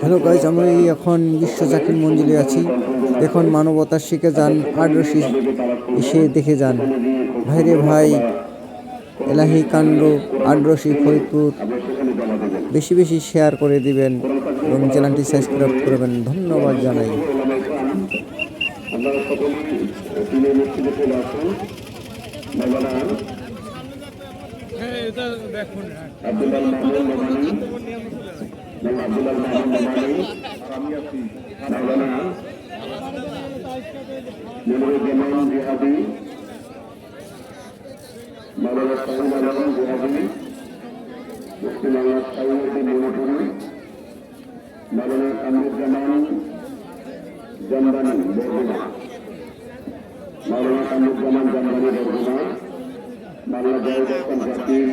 Hello guys আমরা এই এখন বিশ্ব জাকির মঞ্জিলে আছি। দেখুন মানবতার শিখে যান আড্রসি এসে দেখে যান। ভাইরে ভাই এলাহি কাণ্ড আড্রসি ফরিদপুর বেশি বেশি শেয়ার করে দিবেন এবং চ্যানেলটি সাবস্ক্রাইব করবেন। ধন্যবাদ জানাই। আপনারা সকলেই মামানি মৌলানা নুরুজ্জামান জিহাদি। মৌলানা সাইদ আলম জিহাদি। মুফতি মোহাম্মদ সাইউদ্দিন মনিপুরি মৌলানা কামরুজ্জামান জমদানি বরগুনা। মৌলানা কামরুজ্জামান জমদানি বরগুনা। বাংলা জয় দর্শন জাতির